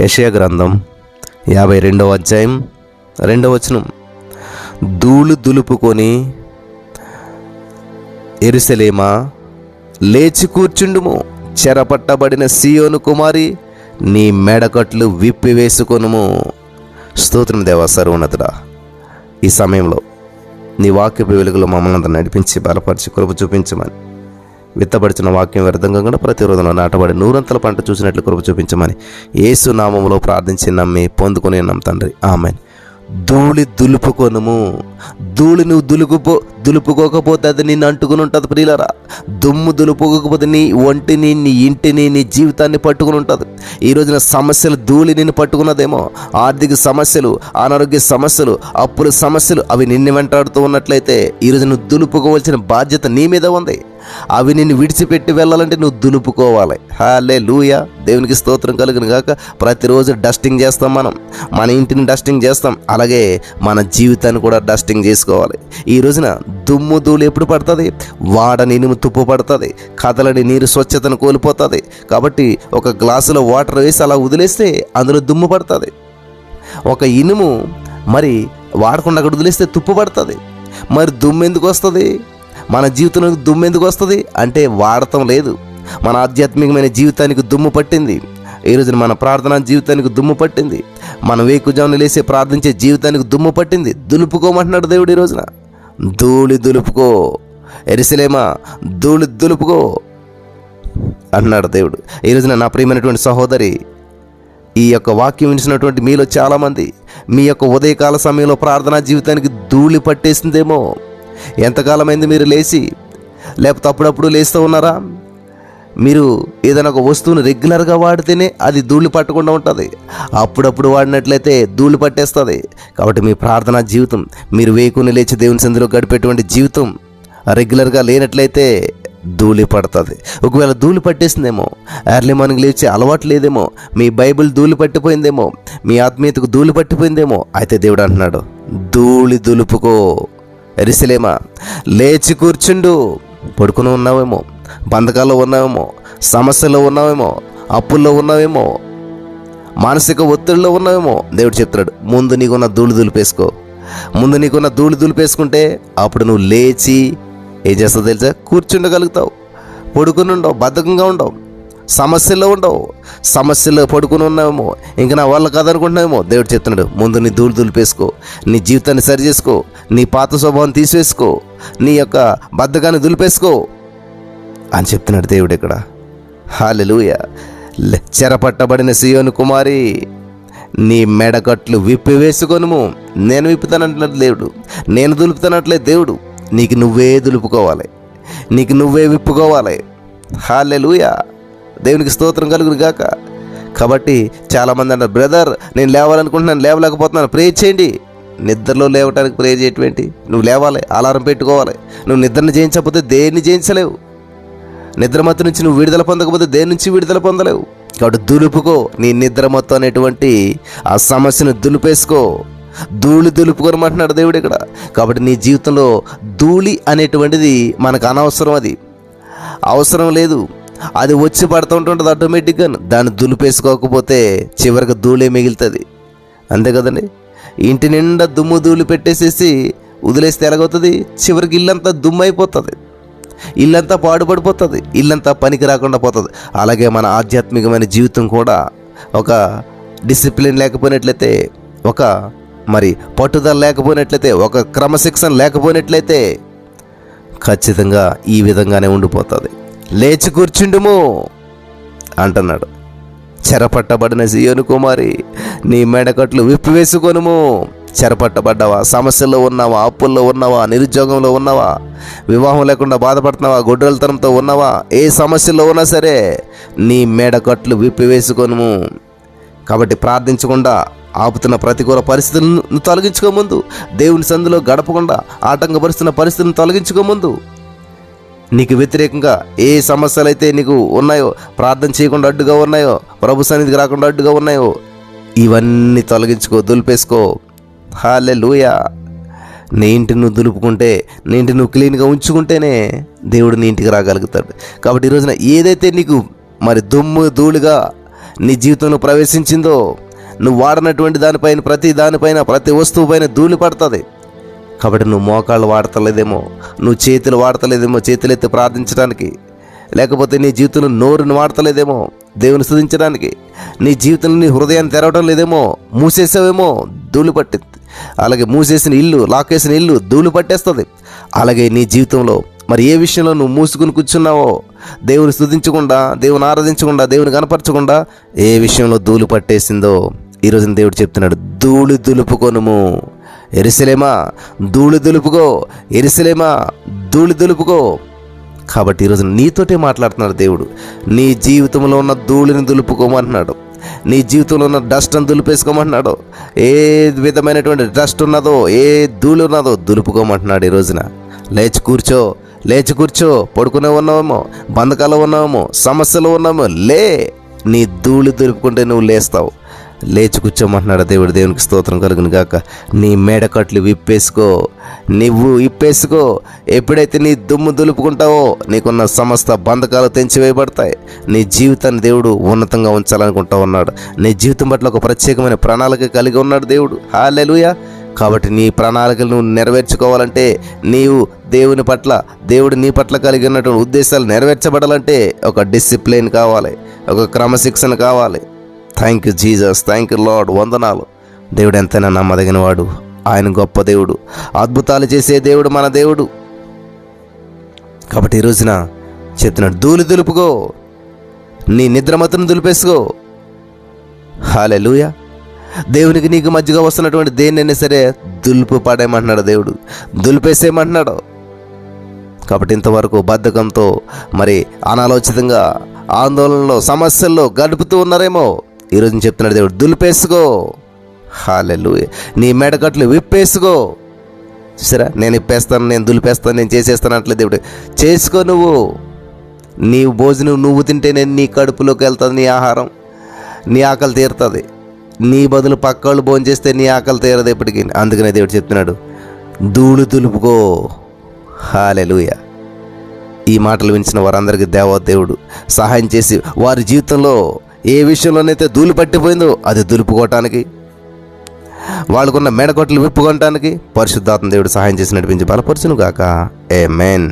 యెషయా గ్రంథం యాభై రెండవ అధ్యాయం రెండవ వచనం. ధూళి దులుపుకొని ఎరుసలేమా లేచి కూర్చుండుము. చెరపట్టబడిన సియోను కుమారి నీ మెడకట్లు విప్పివేసుకొనుము. స్తోత్రం దేవా సర్వోన్నతుడా. ఈ సమయంలో నీ వాక్యపు వెలుగులో మమ్మల్ని అంతా నడిపించి బలపరిచి కృప చూపించమని విత్తబడుచున్న వాక్యం వ్యర్థంగా కూడా ప్రతిరోజున నాటబడి నూరంతల పంట చూసినట్లు కృప చూపించమని ఏసు నామములో ప్రార్థించి నమ్మి పొందుకుని నమ్మ తండ్రి. ఆమెన్. ధూళి దులుపుకొనుము. ధూళి నువ్వు దులుపుకో దులుపుకోకపోతే అది నిన్ను అంటుకుని ఉంటుంది ప్రియులరా. దుమ్ము దులుపుకోకపోతే నీ ఒంటిని నీ ఇంటిని నీ జీవితాన్ని పట్టుకుని ఉంటుంది. ఈ రోజున సమస్యలు ధూళి నిన్ను పట్టుకున్నదేమో. ఆర్థిక సమస్యలు అనారోగ్య సమస్యలు అప్పుల సమస్యలు అవి నిన్ను వెంటాడుతూ ఉన్నట్లయితే ఈ రోజు నువ్వు దులుపుకోవాల్సిన బాధ్యత నీ మీద ఉంది. అవి నిన్ను విడిచిపెట్టి వెళ్ళాలంటే నువ్వు దులుపుకోవాలి. హాలే లూయ దేవునికి స్తోత్రం కలిగిన కాక ప్రతిరోజు డస్టింగ్ చేస్తాం మనం. మన ఇంటిని డస్టింగ్ చేస్తాం. అలాగే మన జీవితాన్ని కూడా డస్టింగ్ చేసుకోవాలి. ఈ రోజున దుమ్ము ధూళి ఎప్పుడు పడుతుంది? వాడని ఇనుము తుప్పు పడుతుంది. కదలని నీరు స్వచ్ఛతను కోల్పోతుంది. కాబట్టి ఒక గ్లాసులో వాటర్ వేసి అలా వదిలేస్తే అందులో దుమ్ము పడుతుంది. ఒక ఇనుము మరి వాడకుండా అక్కడ వదిలేస్తే తుప్పు పడుతుంది. మరి దుమ్ము ఎందుకు వస్తుంది? మన జీవితంలో దుమ్ము ఎందుకు వస్తుంది? అంటే వాడటం లేదు. మన ఆధ్యాత్మికమైన జీవితానికి దుమ్ము పట్టింది. ఈ రోజున మన ప్రార్థనా జీవితానికి దుమ్ము పట్టింది. మన వేకుజాను లేసి ప్రార్థించే జీవితానికి దుమ్ము పట్టింది. దులుపుకోమంటున్నాడు దేవుడు ఈ రోజున. ధూళి దులుపుకో. ఎరిసలేమా ధూళి దులుపుకో అంటున్నాడు దేవుడు. ఈ రోజున నా ప్రియమైనటువంటి సహోదరి ఈ యొక్క వాక్యం వినిచినటువంటి మీలో చాలామంది మీ యొక్క ఉదయకాల సమయంలో ప్రార్థనా జీవితానికి ధూళి పట్టేసిందేమో. ఎంతకాలమైంది మీరు లేచి? లేకపోతే అప్పుడప్పుడు లేస్తూ ఉన్నారా? మీరు ఏదైనా ఒక వస్తువును రెగ్యులర్గా వాడితేనే అది ధూళి పట్టకుండా ఉంటుంది. అప్పుడప్పుడు వాడినట్లయితే ధూళి పట్టేస్తుంది. కాబట్టి మీ ప్రార్థనా జీవితం మీరు వేకుని లేచి దేవుని సందులో గడిపేటువంటి జీవితం రెగ్యులర్గా లేనట్లయితే ధూళి పడుతుంది. ఒకవేళ ధూళి పట్టేసిందేమో ఎర్లీ మార్నింగ్ లేచి అలవాటు లేదేమో మీ బైబిల్ ధూళి పట్టిపోయిందేమో మీ ఆత్మీయతకు ధూళి పట్టిపోయిందేమో అయితే దేవుడు అంటున్నాడు ధూళి దులుపుకో. ఎరిసలేమా. లేచి కూర్చుండు. పడుకుని ఉన్నావేమో. బంధకాల్లో ఉన్నావేమో. సమస్యలో ఉన్నావేమో. అప్పుల్లో ఉన్నావేమో. మానసిక ఒత్తిడిలో ఉన్నావేమో. దేవుడు చెప్తున్నాడు ముందు నీకున్న ధూళి దులిపేసుకో. ముందు నీకున్న ధూళి దులిపేసుకుంటే అప్పుడు నువ్వు లేచి ఏం చేస్తావు తెలుసా? కూర్చుండగలుగుతావు. పడుకుని ఉండవు బద్ధకంగా ఉండవు. సమస్యల్లో ఉండవు. సమస్యల్లో పడుకుని ఉన్నావేమో ఇంకా నా వల్ల కాదనుకుంటున్నావేమో దేవుడు చెప్తున్నాడు. ముందు నీ దూలు దులిపేసుకో నీ జీవితాన్ని సరి చేసుకో నీ పాత స్వభావం తీసివేసుకో నీ యొక్క బద్ధకాన్ని దులిపేసుకో అని చెప్తున్నాడు దేవుడు ఇక్కడ. హాలెలుయ చెరపట్టబడిన సియోను కుమారి నీ మెడకట్లు విప్పి వేసుకొనుము నేను విప్పుతానంటున్నాడు దేవుడు. నేను దులుపుతానట్లే దేవుడు. నీకు నువ్వే దులుపుకోవాలి. నీకు నువ్వే విప్పుకోవాలి. హాలెలూయ దేవునికి స్తోత్రం కలుగును గాక. కాబట్టి చాలామంది అంటారు బ్రదర్ నేను లేవాలనుకుంటున్నాను లేవలేకపోతున్నాను ప్రే చేయండి. నిద్రలో లేవటానికి ప్రే చేయటువంటి నువ్వు లేవాలి అలారం పెట్టుకోవాలి. నువ్వు నిద్రను జయించకపోతే దేన్ని జయించలేవు? నిద్రమత్తు నుంచి నువ్వు విడుదల పొందకపోతే దేని నుంచి విడుదల పొందలేవు? కాబట్టి దులుపుకో నీ నిద్రమత్తు అనేటువంటి ఆ సమస్యను దులిపేసుకో. ధూళి దులుపుకోనమంటున్నాడు దేవుడు ఇక్కడ. కాబట్టి నీ జీవితంలో ధూళి అనేటువంటిది మనకు అనవసరం అది. అవసరం లేదు. అది వచ్చి పడుతూ ఆటోమేటిక్గా దాన్ని దులిపేసుకోకపోతే చివరికి ధూళే మిగులుతుంది. అంతే కదండి? ఇంటి నిండా దుమ్ము ధూళి పెట్టేసేసి వదిలేస్తే ఎలాగవుతుంది? చివరికి ఇల్లంతా దుమ్ము అయిపోతుంది ఇల్లంతా పాడుపడిపోతుంది. ఇల్లంతా పనికి రాకుండా పోతుంది. అలాగే మన ఆధ్యాత్మికమైన జీవితం కూడా ఒక డిసిప్లిన్ లేకపోయినట్లయితే ఒక మరి పట్టుదల లేకపోయినట్లయితే ఒక క్రమశిక్షణ లేకపోయినట్లయితే ఖచ్చితంగా ఈ విధంగానే ఉండిపోతుంది. లేచి కూర్చుండుము అంటున్నాడు. చెరపట్టబడిన సియోను కుమారి నీ మెడకట్లు విప్పివేసుకొనుము. చెరపట్టబడ్డావా సమస్యల్లో ఉన్నావా అప్పుల్లో ఉన్నావా నిరుద్యోగంలో ఉన్నావా వివాహం లేకుండా బాధపడుతున్నావా గొడ్డలతనంతో ఉన్నావా ఏ సమస్యల్లో ఉన్నా సరే నీ మెడకట్లు విప్పివేసుకొనుము. కాబట్టి ప్రార్థించకుండా ఆపుతున్న ప్రతికూల పరిస్థితులను తొలగించుకోముందు దేవుని సందులో గడపకుండా ఆటంకపరుస్తున్న పరిస్థితులను తొలగించుకోముందు నీకు వ్యతిరేకంగా ఏ సమస్యలు అయితే నీకు ఉన్నాయో ప్రార్థన చేయకుండా అడ్డుగా ఉన్నాయో ప్రభు సన్నిధికి రాకుండా అడ్డుగా ఉన్నాయో ఇవన్నీ తొలగించుకో దులిపేసుకో. హాలే లూయా నీ ఇంటిని నువ్వు దులుపుకుంటే నీ ఇంటిని నువ్వు క్లీన్గా ఉంచుకుంటేనే దేవుడు నీ ఇంటికి రాగలుగుతాడు. కాబట్టి ఈ రోజున ఏదైతే నీకు మరి దుమ్ము ధూళిగా నీ జీవితంలో ప్రవేశించిందో నువ్వు వాడినటువంటి దానిపైన ప్రతి దానిపైన ప్రతి వస్తువు పైన ధూళి పడుతుంది. కాబట్టి నువ్వు మోకాళ్ళు వాడతలేదేమో నువ్వు చేతులు వాడతలేదేమో చేతులెత్తి ప్రార్థించడానికి. లేకపోతే నీ జీవితంలో నోరుని వాడతలేదేమో దేవుని స్థుతించడానికి. నీ జీవితంలో నీ హృదయాన్ని తెరవడం లేదేమో మూసేసావేమో ధూళి పట్టింది అలాగే మూసేసిన ఇల్లు లాకేసిన ఇల్లు ధూళి పట్టేస్తుంది. అలాగే నీ జీవితంలో మరి ఏ విషయంలో నువ్వు మూసుకుని కూర్చున్నావో దేవుని స్థుతించకుండా దేవుని ఆరాధించకుండా దేవుని కనపరచకుండా ఏ విషయంలో ధూళి పట్టేసిందో ఈరోజు దేవుడు చెప్తున్నాడు ధూళి దులుపుకొనుము. ఎరిసలేమా ధూళి దులుపుకో ఎరిసలేమా ధూళి దులుపుకో. కాబట్టి ఈరోజు నీతోటే మాట్లాడుతున్నాడు దేవుడు. నీ జీవితంలో ఉన్న ధూళిని దులుపుకోమంటున్నాడు. నీ జీవితంలో ఉన్న డస్ట్ని దులిపేసుకోమంటున్నాడు. ఏ విధమైనటువంటి డస్ట్ ఉన్నదో ఏ ధూళి ఉన్నదో దులుపుకోమంటున్నాడు ఈ రోజున. లేచి కూర్చో లేచి కూర్చో. పడుకునే ఉన్నావేమో బంధకాలు ఉన్నామో సమస్యలు ఉన్నామో లే. నీ ధూళి దులుపుకుంటే నువ్వు లేస్తావు. లేచి కూర్చోమంటున్నాడు దేవుడు. దేవునికి స్తోత్రం కలుగును గాక. నీ మేడకట్లు విప్పేసుకో. నువ్వు ఇప్పేసుకో ఎప్పుడైతే నీ దుమ్ము దులుపుకుంటావో నీకున్న సమస్త బంధకాలు తెంచివేయబడతాయి. నీ జీవితాన్ని దేవుడు ఉన్నతంగా ఉంచాలనుకుంటా ఉన్నాడు. నీ జీవితం పట్ల ఒక ప్రత్యేకమైన ప్రణాళిక కలిగి ఉన్నాడు దేవుడు. హాలెలుయా కాబట్టి నీ ప్రణాళికలు నెరవేర్చుకోవాలంటే నీవు దేవుని పట్ల దేవుడు నీ పట్ల కలిగి ఉన్నటువంటి ఉద్దేశాలు నెరవేర్చబడాలంటే ఒక డిసిప్లిన్ కావాలి. ఒక క్రమశిక్షణ కావాలి. Thank you Jesus thank you Lord వందనాలు. దేవుడు ఎంతైనా నమ్మదగిన వాడు ఆయన గొప్ప దేవుడు. అద్భుతాలు చేసే దేవుడు మన దేవుడు. కాబట్టి ఈ రోజున చెప్తున్నాడు ధూళి దులుపుకో. నీ నిద్రమతను దులిపేసుకో. హాలెలూయా దేవునికి నీకు మధ్యగా వస్తున్నటువంటి దేన్నైనా సరే దులుపు పడేయమంటున్నాడు దేవుడు. దులిపేసేయమంటున్నాడు. కాబట్టి ఇంతవరకు బద్ధకంతో మరి అనాలోచితంగా ఆందోళనలో సమస్యల్లో గడుపుతూ ఉన్నారేమో. ఈరోజు నేను చెప్తున్నాడు దేవుడు దులిపేసుకో. హాలెలు నీ మెడకట్లు విప్పేసుకో. చూసారా? నేను ఇప్పేస్తాను నేను దులిపేస్తాను నేను చేసేస్తాను అట్లే దేవుడు. చేసుకో నువ్వు. నీ భోజనం నువ్వు తింటే నేను నీ కడుపులోకి వెళ్తుంది నీ ఆహారం. నీ ఆకలి తీరుతుంది. నీ బదులు పక్కవాళ్ళు భోజనం చేస్తే నీ ఆకలి తీరదు ఎప్పటికీ అందుకనే దేవుడు చెప్తున్నాడు ధూళి దులుపుకో. హాలెలుయ. ఈ మాటలు వించిన వారందరికీ దేవదేవుడు సహాయం చేసి వారి జీవితంలో ఏ విషయంలోనైతే ధూళి పట్టిపోయిందో అది దులుపుకోవటానికి వాళ్ళకున్న మెడకొట్లు విప్పుకోవటానికి పరిశుద్ధాత్మ దేవుడు సహాయం చేసి నడిపించి బలపరచును గాక ఏ మెన్